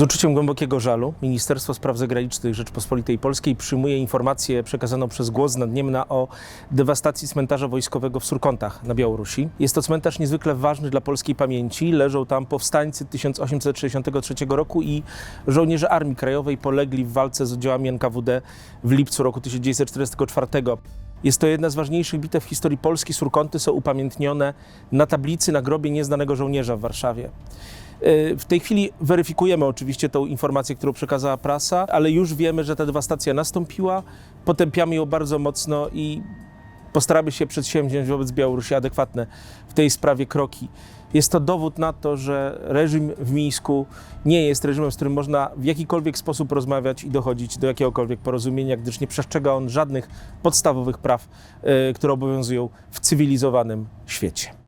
Z uczuciem głębokiego żalu Ministerstwo Spraw Zagranicznych Rzeczpospolitej Polskiej przyjmuje informację przekazaną przez Głos z Nadniemna o dewastacji cmentarza wojskowego w Surkontach na Białorusi. Jest to cmentarz niezwykle ważny dla polskiej pamięci. Leżą tam powstańcy 1863 roku i żołnierze Armii Krajowej polegli w walce z oddziałami NKWD w lipcu roku 1944. Jest to jedna z ważniejszych bitew w historii Polski. Surkonty są upamiętnione na tablicy na grobie nieznanego żołnierza w Warszawie. Y, W tej chwili weryfikujemy oczywiście tą informację, którą przekazała prasa, ale już wiemy, że ta dewastacja nastąpiła. Potępiamy ją bardzo mocno i postaramy się przedsięwziąć wobec Białorusi adekwatne w tej sprawie kroki. Jest to dowód na to, że reżim w Mińsku nie jest reżimem, z którym można w jakikolwiek sposób rozmawiać i dochodzić do jakiegokolwiek porozumienia, gdyż nie przestrzega on żadnych podstawowych praw, y, które obowiązują w cywilizowanym świecie.